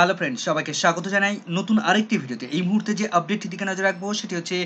Hello friends সবাইকে স্বাগত জানাই নতুন আরেকটি ভিডিওতে। এই মুহূর্তে যে আপডেটটি দিকে নজর রাখব সেটি হচ্ছে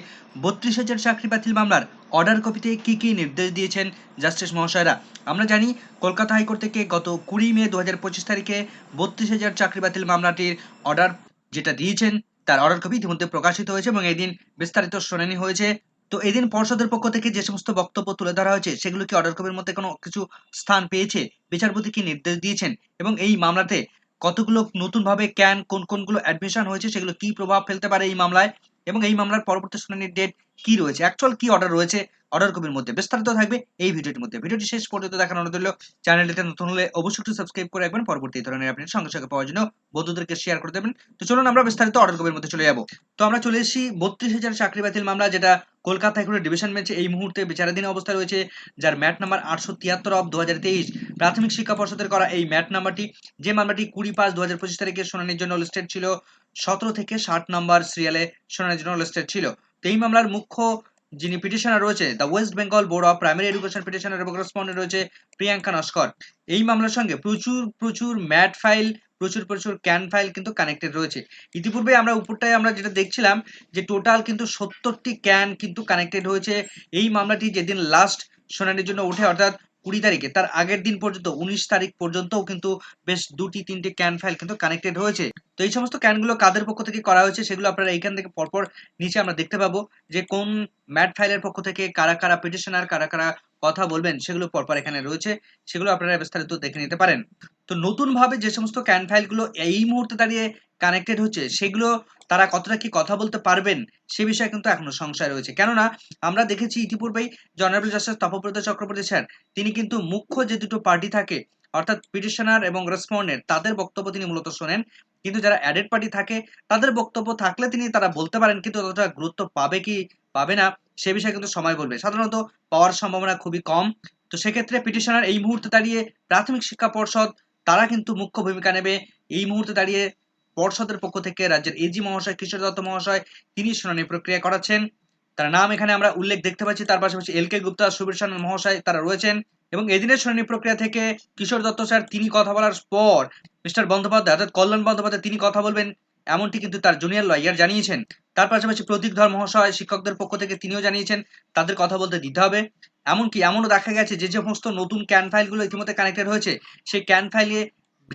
বত্রিশ হাজার চাকরি বাতিল মামলার অর্ডার কপিতে কী কী নির্দেশ দিয়েছেন জাস্টিস মহাশয়রা। আমরা জানি কলকাতা হাইকোর্ট থেকে গত কুড়ি মে দু হাজার পঁচিশ তারিখে বত্রিশ হাজার চাকরি বাতিল মামলাটির অর্ডার যেটা দিয়েছেন, তার অর্ডার কপি ইতিমধ্যে প্রকাশিত হয়েছে এবং এদিন বিস্তারিত শুনানি হয়েছে। তো এদিন পর্ষদের পক্ষ থেকে যে সমস্ত বক্তব্য তুলে ধরা হয়েছে, সেগুলো কি অর্ডার কপির মধ্যে কোনো কিছু স্থান পেয়েছে? বিচারপতি কি নির্দেশ দিয়েছেন? এবং এই মামলাতে কতগুলো নতুনভাবে ক্যান কোন কোনগুলো অ্যাডমিশন হয়েছে, সেগুলো কি প্রভাব ফেলতে পারে এই মামলায়? এবং এই মামলার পরবর্তী শুনানির ডেট কি রয়েছে? অ্যাকচুয়াল কি অর্ডার রয়েছে? অর্ডার কপির মধ্যে বিস্তারিত থাকবে এই ভিডিওটির মধ্যে। ভিডিওটি শেষ পর্যন্ত দেখানো অনুরোধ রইল, চ্যানেলটিতে নতুন হলে অবশ্যই একটু সাবস্ক্রাইব করে রাখবেন। পরবর্তী ধরনের আপনি সঙ্গে সঙ্গে পাওয়ার জন্য বন্ধুদেরকে শেয়ার করে দেবেন। তো চলুন আমরা বিস্তারিত অর্ডার কপির মধ্যে চলে যাব। তো আমরা চলে এসেছি বত্রিশ হাজার চাকরি বাতিল মামলা, যেটা কলকাতা হাইকোর্টের ডিভিশন বেঞ্চে এই মুহূর্তে বিচারাধীন অবস্থায় রয়েছে, যার ম্যাট নাম্বার আটশো তিয়াত্তর অফ দু হাজার তেইশ। প্রাথমিক শিক্ষা পর্ষদের করা এই ম্যাট নাম্বারটি, যে মামলাটি কুড়ি পাঁচ দু হাজার পঁচিশ তারিখে শুনানির জন্য লিস্টেড ছিল, সতেরো থেকে ষাট নম্বর সিরিয়ালে শুনানির জন্য লিস্টেড ছিল। তো এই মামলার মুখ্য যিনি পিটিশনার রয়েছে the West Bengal board of primary education petitioner এবং রেসপন্ডেন্ট রয়েছে প্রিয়াঙ্কা নস্কর। এই মামলার সঙ্গে প্রচুর প্রচুর ম্যাট ফাইল প্রচুর প্রচুর ক্যান ফাইল কিন্তু কানেক্টেড রয়েছে। ইতিপূর্বে আমরা উপরটায় আমরা যেটা দেখছিলাম, যে টোটাল কিন্তু সত্তরটি ক্যান কিন্তু কানেক্টেড হয়েছে। এই মামলাটি যেদিন লাস্ট শুনানির জন্য ওঠে, অর্থাৎ কুড়ি তারিখে, তার আগের দিন পর্যন্ত, উনিশ তারিখ পর্যন্তও কিন্তু বেশ দুটি, তিনটি ক্যান ফাইল কিন্তু কানেক্টেড হয়েছে। তো এই সমস্ত ক্যানগুলো কাদের পক্ষ থেকে করা হয়েছে সেগুলো আপনারা এইখান থেকে পরপর নিচে আমরা দেখতে পাবো যে কোন ম্যাট ফাইলের পক্ষ থেকে কারা কারা পিটিশনার কারা কারা কথা বলবেন, সেগুলো পরপর এখানে রয়েছে, সেগুলো আপনারা বিস্তারিত দেখে নিতে পারেন। তো নতুনভাবে যে সমস্ত ক্যান ফাইলগুলো এই মুহূর্তে দাঁড়িয়ে কানেক্টেড হচ্ছে, সেগুলো তারা কতটা কি কথা বলতে পারবেন, সে বিষয়ে কিন্তু এখনও সংশয় রয়েছে। কেননা আমরা দেখেছি ইতিপূর্বেই honourable justice Tapabrata Chakraborty sir, তিনি কিন্তু মুখ্য যে দুটো পার্টি থাকে অর্থাৎ পিটিশনার এবং রেসপন্ডেন্ট তাদের বক্তব্য তিনি মূলত শোনেন। কিন্তু যারা অ্যাডেড পার্টি থাকে, তাদের বক্তব্য থাকলে তিনি তারা বলতে পারেন, কিন্তু ততটা গুরুত্ব পাবে কি পাবে না, সে বিষয়ে কিন্তু সময় বলবে। সাধারণত পাওয়ার সম্ভাবনা খুবই কম। তো সেক্ষেত্রে পিটিশনার এই মুহূর্তে দাঁড়িয়ে প্রাথমিক শিক্ষা পর্ষদ, তারা কিন্তু মুখ্য ভূমিকা নেবে। এই মুহূর্তে দাঁড়িয়ে পর্ষদের পক্ষ থেকে রাজ্যের এজি মহাশয়, কিশোর দত্ত মহাশয়, তিনি শুনানি প্রক্রিয়া করাচ্ছেন। তার নাম এখানে আমরা উল্লেখ দেখতে পাচ্ছি। তার পাশাপাশি এল কে গুপ্তা, সুবীর সানন মহাশয় তারা রয়েছেন এবং এদিনের শুনানি প্রক্রিয়া থেকে কিশোর দত্ত স্যার তিনি কথা বলার পর মিস্টার বন্দ্যোপাধ্যায় অর্থাৎ কল্যাণ বন্দ্যোপাধ্যায় তিনি কথা বলবেন, এমনটি কিন্তু তার জুনিয়র লয়ার জানিয়েছেন। তার পাশাপাশি প্রতীক ধর মহাশয় শিক্ষকদের পক্ষ থেকে তিনিও জানিয়েছেন, তাদের কথা বলতে দিতে হবে। এমনকি এমনও দেখা গেছে যে যে সমস্ত নতুন ক্যান ফাইলগুলো ইতিমধ্যে কানেক্টেড হয়েছে, সেই ক্যান ফাইলে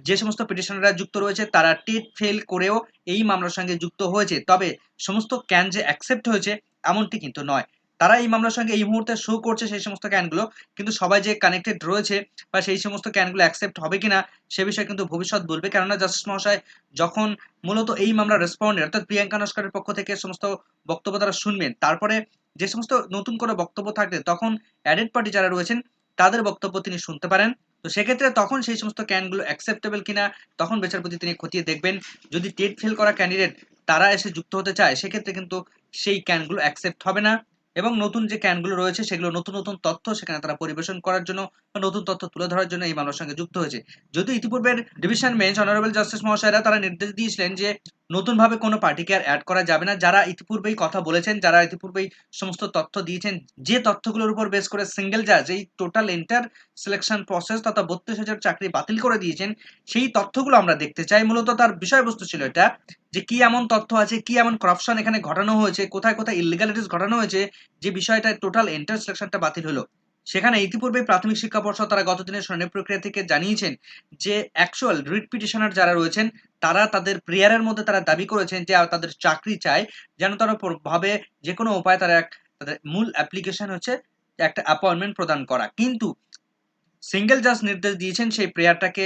যে সমস্ত পিটিশনাররা যুক্ত রয়েছে, তারা টেট ফেল করেও এই মামলার সঙ্গে যুক্ত হয়েছে। তবে সমস্ত ক্যান যে অ্যাকসেপ্ট হয়েছে এমনটি কিন্তু নয়। তারা এই মামলার সঙ্গে এই মুহূর্তে শো করছে সেই সমস্ত ক্যানগুলো কিন্তু সবাই যে কানেক্টেড রয়েছে বা সেই সমস্ত ক্যানগুলো অ্যাকসেপ্ট হবে কিনা, সে বিষয়ে কিন্তু ভবিষ্যৎ বলবে। কেননা জাস্টিস মহাশয় যখন মূলত এই মামলার রেসপন্ডেন্ট অর্থাৎ প্রিয়াঙ্কা নস্করের পক্ষ থেকে সমস্ত বক্তব্য তারা শুনবেন, তারপরে যে সমস্ত নতুন করে বক্তব্য থাকবে তখন অ্যাডেড পার্টি যারা রয়েছেন, তাদের বক্তব্য তিনি শুনতে পারেন। তো সেক্ষেত্রে তখন সেই সমস্ত ক্যানগুলো অ্যাকসেপ্টেবল কিনা, তখন বিচারপতি তিনি খতিয়ে দেখবেন। যদি টেট ফেল করা ক্যান্ডিডেট তারা এসে যুক্ত হতে চায়, সেক্ষেত্রে কিন্তু সেই ক্যানগুলো অ্যাকসেপ্ট হবে না এবং নতুন যে ক্যানগুলো রয়েছে সেগুলো নতুন নতুন তথ্য সেখানে তারা পরিবেশন করার জন্য বা নতুন তথ্য তুলে ধরার জন্য এই মামলার সঙ্গে যুক্ত হয়েছে। যদিও ইতিপূর্বের ডিভিশন বেঞ্চ অনারেবল জাস্টিস মহাশয়রা তারা নির্দেশ দিয়েছিলেন যে নতুনভাবে কোনো পার্টিকে আর অ্যাড করা যাবে না। যারা ইতিপূর্বেই কথা বলেছেন, যারা ইতিপূর্বেই সমস্ত তথ্য দিয়েছেন, যে তথ্যগুলোর উপর বেস করে সিঙ্গেল জাজ এই টোটাল এন্টার সিলেকশন প্রসেস তথা বত্রিশ হাজার চাকরি বাতিল করে দিয়েছেন, সেই তথ্যগুলো আমরা দেখতে চাই। মূলত তার বিষয়বস্তু ছিল এটা, যে কি এমন তথ্য আছে, কি এমন করাপশন এখানে ঘটানো হয়েছে, কোথায় কোথায় ইলিগালিটিস ঘটানো হয়েছে, যে বিষয়টা টোটাল এন্টার সিলেকশনটা বাতিল হলো। সেখানে ইতিপূর্বে প্রাথমিক শিক্ষা পর্ষদ তারা গতদিনের শুনানি প্রক্রিয়া থেকে জানিয়েছেন যে অ্যাকচুয়াল রিট পিটিশনার যারা রয়েছেন, তারা তাদের প্রেয়ারের মধ্যে তারা দাবি করেছেন যে তাদের চাকরি চায়, যেন তারা ভাবে যে কোনো উপায়ে তারা এক, তাদের মূল অ্যাপ্লিকেশন হচ্ছে একটা অ্যাপয়েন্টমেন্ট প্রদান করা। কিন্তু সিঙ্গেল জাজ নির্দেশ দিয়েছেন সেই প্রেয়ারটাকে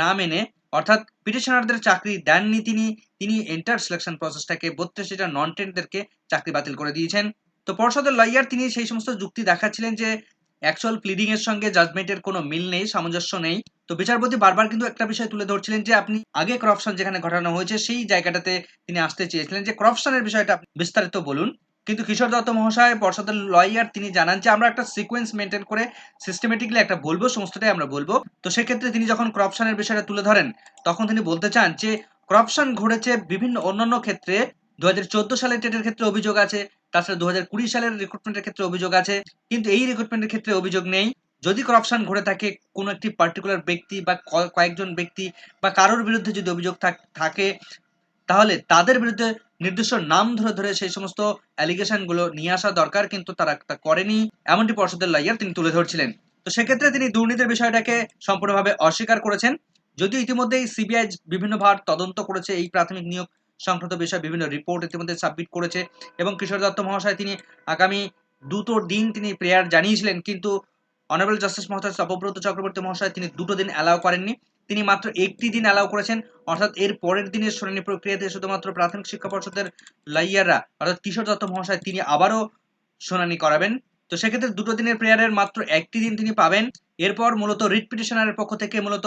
না মেনে, অর্থাৎ পিটিশনারদের চাকরি দেননি তিনি তিনি এন্টার সিলেকশন প্রসেসটাকে বত্রিশ হাজার নন টেন্টদেরকে চাকরি বাতিল করে দিয়েছেন। তো পর্ষদের লয়ার তিনি সেই সমস্ত যুক্তি দেখাচ্ছিলেন যে অ্যাকচুয়াল প্লিডিং এর সঙ্গে জাজমেন্টের কোনো মিল নেই, সামঞ্জস্য নেই। তো বিচারপতি বারবার কিন্তু একটা বিষয় তুলে ধরছিলেন যে আপনি আগে করাপশন যেখানে ঘটানো হয়েছে, সেই জায়গাটাতে তিনি আসতে চেয়েছিলেন যে করাপশনের বিষয়টা বিস্তারিত বলুন। কিন্তু কিশোর দত্ত মহাশয়, পর্ষদের লয়ার তিনি জানান যে আমরা একটা সিকোয়েন্স মেনটেন করে সিস্টেমেটিকলি একটা বলব, সমস্তটাই আমরা বলব। তো সেক্ষেত্রে তিনি যখন করাপশনের বিষয়টা তুলে ধরেন, তখন তিনি বলতে চান যে করাপশন ঘটেছে বিভিন্ন অন্যান্য ক্ষেত্রে। দু সালের টেটের ক্ষেত্রে অভিযোগ আছে তাছাড়া দু হাজার কুড়ি সালের রিক্রুটমেন্টের ক্ষেত্রে অভিযোগ আছে, কিন্তু এই রিক্রুটমেন্টের ক্ষেত্রে অভিযোগ নেই। যদি করাপশন ঘটে থাকে, কোনো একটি পার্টিকুলার ব্যক্তি বা কয়েকজন ব্যক্তি বা কারোর বিরুদ্ধে যদি অভিযোগ থাকে তাহলে তাদের বিরুদ্ধে নির্দিষ্ট নাম ধরে ধরে সেই সমস্ত অ্যালিগেশনগুলো নিয়ে আসা দরকার, কিন্তু তারা তা করেনি, এমনটি পর্ষদের লাইয়ার তিনি তুলে ধরছিলেন। তো সেক্ষেত্রে তিনি দুর্নীতির বিষয়টাকে সম্পূর্ণভাবে অস্বীকার করেছেন। যদিও ইতিমধ্যেই সিবিআই বিভিন্ন ভার তদন্ত করেছে, এই প্রাথমিক নিয়োগ সংক্রান্ত বিষয়ে বিভিন্ন রিপোর্ট ইতিমধ্যে সাবমিট করেছে এবং কিশোর দত্ত মহাশয় তিনি আগামী দুটো দিন তিনি প্রেয়ার জানিয়েছিলেন, কিন্তু অনারেবল জাস্টিস মহাশয় তপব্রত চক্রবর্তী মহাশয় তিনি দুটো দিন অ্যালাউ করেননি। তিনি মাত্র একটি দিন অ্যালাউ করেছেন, অর্থাৎ এর পরের দিনের শুনানি প্রক্রিয়াতে শুধুমাত্র প্রাথমিক শিক্ষা পর্ষদের লাইয়াররা অর্থাৎ কিশোর দত্ত মহাশয় তিনি আবারও শুনানি করাবেন। তো সেক্ষেত্রে দুটো দিনের প্রেয়ারের মাত্র একটি দিন তিনি পাবেন। এরপর মূলত রিট পিটিশনারের পক্ষ থেকে মূলত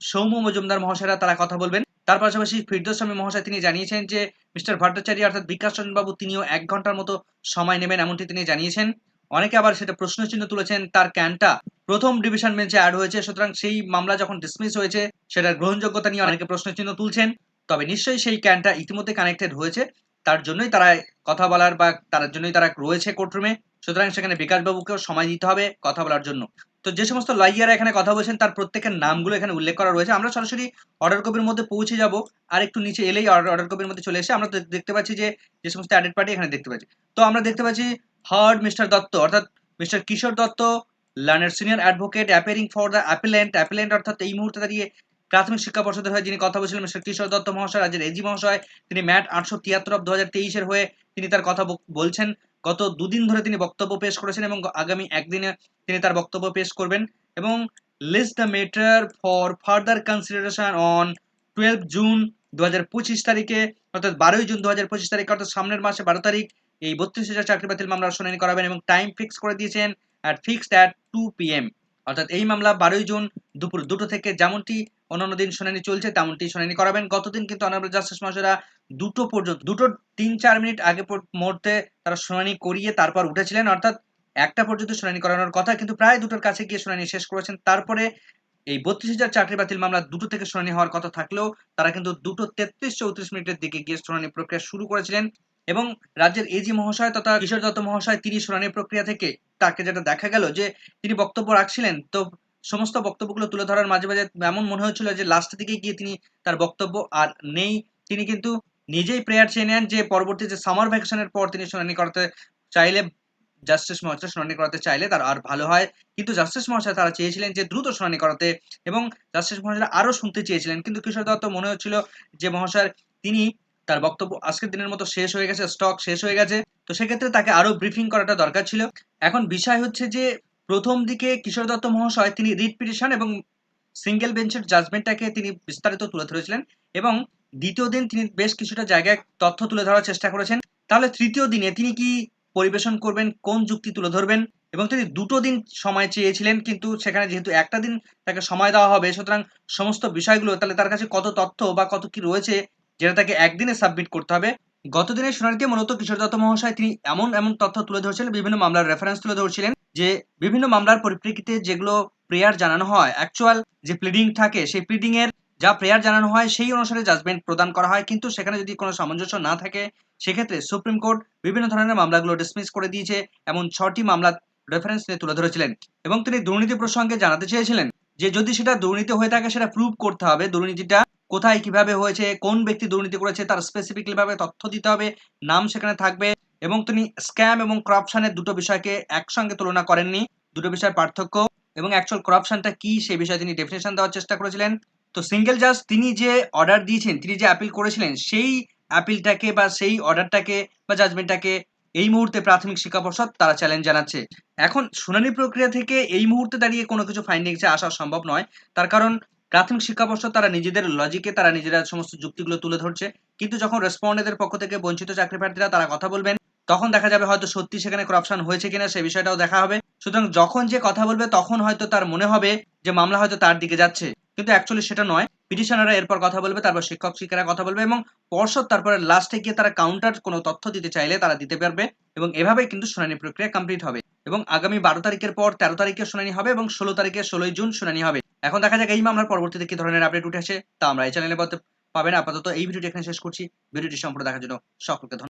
সৌম্য মজুমদার মহাশয়রা তারা কথা বলবেন। তার পাশাপাশি ফিরদৌস স্বামী মহাশয় তিনি জানিয়েছেন যে, মিস্টার ভট্টাচার্য অর্থাৎ বিকাশ বাবু তিনিও এক ঘণ্টার মতো সময় নেবেন এমনটি তিনি জানিয়েছেন। অনেকে আবার সেটা প্রশ্নচিহ্ন তুলেছেন, তার ক্যানটা প্রথম ডিভিশন বেঞ্চে অ্যাড হয়েছে, সুতরাং সেই মামলা যখন ডিসমিস হয়েছে, সেটার গ্রহণযোগ্যতা নিয়ে অনেকে প্রশ্নচিহ্ন তুলছেন। তবে নিশ্চয়ই সেই ক্যানটা ইতিমধ্যে কানেক্টেড হয়েছে, তার জন্যই তারা কথা বলার বা তার জন্যই তারা রয়েছে কোর্টরুমে সুতরাং সেখানে বিকাশবাবুকেও সময় দিতে হবে কথা বলার জন্য। তো যে সমস্ত লয়াররা এখানে কথা বলছেন, তার প্রত্যেকের নামগুলো এখানে উল্লেখ করা রয়েছে। আমরা সরাসরি অর্ডার কপির মধ্যে পৌঁছে যাব। আর একটু নিচে এলেই অর্ডার কপির মধ্যে চলে এসে আমরা দেখতে পাচ্ছি যে যে সমস্ত অ্যাডেড পার্টি এখানে দেখতে পাচ্ছি। তো আমরা দেখতে পাচ্ছি হার্ড মিস্টার দত্ত, অর্থাৎ mister Kishore Dutta learned senior advocate appearing for the appellant appellant অর্থাৎ এই মুহূর্তে দাঁড়িয়ে প্রাথমিক শিক্ষা পর্ষদের হয়ে যিনি কথা বলছিলেন মিস্টার কিশোর দত্ত মহাশয়, রাজ্যের এজি মহাশয়, তিনি ম্যাট আটশো তিয়াত্তর অফ দু হাজার তেইশের হয়ে তিনি তার কথা বলছেন। গত দুদিন ধরে তিনি বক্তব্য পেশ করেছেন এবং আগামী একদিনে তিনি তার বক্তব্য পেশ করবেন এবং list the matter for further consideration on twelve June দু হাজার পঁচিশ তারিখে, অর্থাৎ বারোই জুন দু হাজার পঁচিশ তারিখে, অর্থাৎ সামনের মাসে বারো তারিখ, এই বত্রিশ হাজার চাকরি বাতিল মামলার শুনানি করাবেন এবং টাইম ফিক্স করে দিয়েছেন at fixed at two PM অর্থাৎ এই মামলা বারোই জুন দুপুর দুটো থেকে, যেমনটি অন্যান্য দিন শুনানি চলছে, তেমনটি শুনানি করাবেন। গতদিন কিন্তু অনারেবল জাস্টিস মহাশয়রা দুটো পর্যন্ত, দুটো তিন চার মিনিট আগে মুহূর্তে তারা শুনানি করিয়ে তারপর উঠেছিলেন। অর্থাৎ একটা পর্যন্ত শুনানি করানোর কথা, কিন্তু প্রায় দুটোর কাছে গিয়ে শুনানি শেষ করেছেন। তারপরে এই বত্রিশ হাজার চাকরি বাতিল মামলা দুটো থেকে শুনানি হওয়ার কথা থাকলেও তারা কিন্তু দুটো তেত্রিশ চৌত্রিশ মিনিটের দিকে গিয়ে শুনানি প্রক্রিয়া শুরু করেছিলেন এবং রাজ্যের এজি মহাশয় তথা কিশোর দত্ত মহাশয়, তিনি শুনানি প্রক্রিয়া থেকে তাকে যেটা দেখা গেল যে তিনি বক্তব্য রাখছিলেন। তো সমস্ত বক্তব্যগুলো তুলে ধরার মাঝে মাঝে এমন মনে হচ্ছিল যে লাস্টের দিকে গিয়ে তিনি তার বক্তব্য আর নেই। তিনি কিন্তু নিজেই প্রেয়ার চেয়ে নেন যে পরবর্তী যে সামার ভ্যাকেশনের পর তিনি শুনানি করতে চাইলে জাস্টিস মহাশয় শুনানি করাতে চাইলে তার আর ভালো হয়। কিন্তু জাস্টিস মহাশয় তারা চেয়েছিলেন যে দ্রুত শুনানি করাতে এবং জাস্টিস মহাশয় আরও শুনতে চেয়েছিলেন। কিন্তু কিশোর দত্ত মনে হচ্ছিল যে মহাশয়, তিনি তার বক্তব্য আজকের দিনের মতো শেষ হয়ে গেছে স্টক শেষ হয়ে গেছে। তো সেক্ষেত্রে তাকে আরও ব্রিফিং করাটা দরকার ছিল। এখন বিষয় হচ্ছে যে প্রথম দিকে কিশোর দত্ত মহাশয় তিনি রিট পিটিশন এবং সিঙ্গেল বেঞ্চের জাজমেন্টটাকে তিনি বিস্তারিত তুলে ধরেছিলেন এবং দ্বিতীয় দিন তিনি বেশ কিছুটা জায়গায় তথ্য তুলে ধরার চেষ্টা করেছেন। তাহলে তৃতীয় দিনে তিনি কি পরিবেশন করবেন, কোন যুক্তি তুলে ধরবেন এবং তিনি দুটো দিন সময় চেয়েছিলেন কিন্তু সেখানে যেহেতু একটা দিন তাকে সময় দেওয়া হবে, সুতরাং সমস্ত বিষয়গুলো তাহলে তার কাছে কত তথ্য বা কত কি রয়েছে যেটা তাকে একদিনে সাবমিট করতে হবে। গত দিনের শুনানিতে মূলত কিশোর দত্ত মহাশয় তিনি এমন এমন তথ্য তুলে ধরছিলেন, বিভিন্ন মামলার রেফারেন্স তুলে ধরছিলেন যে বিভিন্ন মামলার পরিপ্রেক্ষিতে যেগুলো প্রেয়ার জানানো হয় অ্যাকচুয়াল যে প্লিডিং থাকে, সেই প্লিডিং এর যা প্রেয়ার জানানো হয়, সেই অনুসারে জাজমেন্ট প্রদান করা হয়। কিন্তু সেখানে যদি কোনো সামঞ্জস্য না থাকে, সেক্ষেত্রে সুপ্রিম কোর্ট বিভিন্ন ধরনের মামলাগুলো ডিসমিস করে দিয়েছে, এমন ছটি মামলা রেফারেন্স নিয়ে তুলে ধরেছিলেন। এবং তিনি দুর্নীতি প্রসঙ্গে জানাতে চেয়েছিলেন যে, যদি সেটা দুর্নীতি হয়ে থাকে, সেটা প্রুভ করতে হবে দুর্নীতিটা কোথায়, কীভাবে হয়েছে, কোন ব্যক্তি দুর্নীতি করেছে, তার স্পেসিফিকলি ভাবে তথ্য দিতে হবে, নাম সেখানে থাকবে এবং তিনি স্ক্যাম এবং করাপশনের দুটো বিষয়কে একসঙ্গে তুলনা করেননি। দুটো বিষয়ের পার্থক্য এবং অ্যাকচুয়াল করাপশনটা কি সেই বিষয়ে তিনি ডেফিনেশন দেওয়ার চেষ্টা করেছিলেন। তো সিঙ্গেল জাজ তিনি যে অর্ডার দিয়েছেন, তিনি যে অ্যাপিল করেছিলেন, সেই অ্যাপিলটাকে বা সেই অর্ডারটাকে বা জাজমেন্টটাকে এই মুহূর্তে প্রাথমিক শিক্ষা পর্ষদ তারা চ্যালেঞ্জ জানাচ্ছে। এখন শুনানি প্রক্রিয়া থেকে এই মুহূর্তে দাঁড়িয়ে কোনো কিছু ফাইন্ডিংসে আসা সম্ভব নয়। তার কারণ প্রাথমিক শিক্ষা পর্ষদ তারা নিজেদের লজিকে তারা নিজেরা সমস্ত যুক্তিগুলো তুলে ধরছে। কিন্তু যখন রেসপন্ডেদের পক্ষ থেকে বঞ্চিত চাকরি প্রার্থীরা তারা কথা বলবেন তখন দেখা যাবে হয়তো সত্যি সেখানে করাপশন হয়েছে কিনা, সেই বিষয়টাও দেখা হবে। সুতরাং যখন যে কথা বলবে, তখন হয়তো তার মনে হবে যে মামলা হয়তো তার দিকে যাচ্ছে। কিন্তু অ্যাকচুয়ালি সেটা নয়। পিটিশনাররা এরপর কথা বলবে, তারপর শিক্ষক, শিক্ষিকারা কথা বলবে এবং পর্ষদ তারপরে লাস্টে গিয়ে তারা কাউন্টার কোনো তথ্য দিতে চাইলে তারা দিতে পারবে এবং এভাবেই কিন্তু শুনানি প্রক্রিয়া কমপ্লিট হবে। এবং আগামী বারো তারিখের পর তেরো তারিখে শুনানি হবে এবং ষোলো তারিখে ষোলোই জুন শুনানি হবে। এখন দেখা যাক এই মামলার পরবর্তীতে কি ধরনের আপডেট উঠে আসে, তা আমরা এই চ্যানেলে পাবেন। আপাতত এই ভিডিওটি এখানে শেষ করছি। ভিডিওটি সম্পূর্ণ দেখার জন্য সকলকে